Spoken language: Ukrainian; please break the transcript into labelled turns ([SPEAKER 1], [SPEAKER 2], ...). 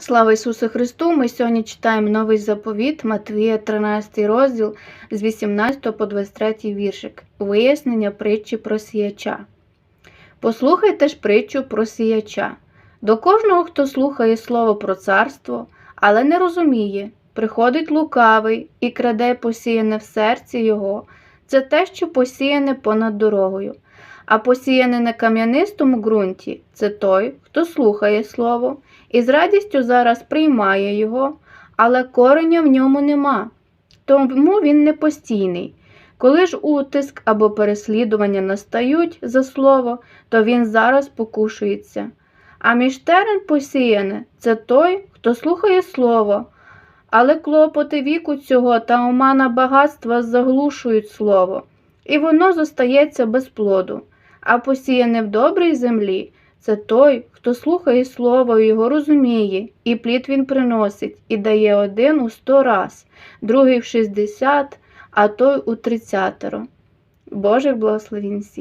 [SPEAKER 1] Слава Ісусу Христу! Ми сьогодні читаємо новий заповіт Матвія, 13 розділ з 18 по 23 віршик. Вияснення притчі про сіяча. Послухайте ж притчу про сіяча. До кожного, хто слухає слово про царство, але не розуміє, приходить лукавий і краде посіяне в серці його. Це те, що посіяне понад дорогою. А посіяне на кам'янистому ґрунті це той, хто слухає слово і з радістю зараз приймає його, але кореня в ньому нема, тому він не постійний. Коли ж утиск або переслідування настають за слово, то він зараз покушується. А між терен посіяне це той, хто слухає слово, але клопоти віку цього та омана багатства заглушують слово, і воно зостається без плоду. А посіяне в добрій землі це той, хто слухає слово і його розуміє, і плід він приносить, і дає один у сто раз, другий в шістдесят, а той у тридцятеро. Божих благословінь всім.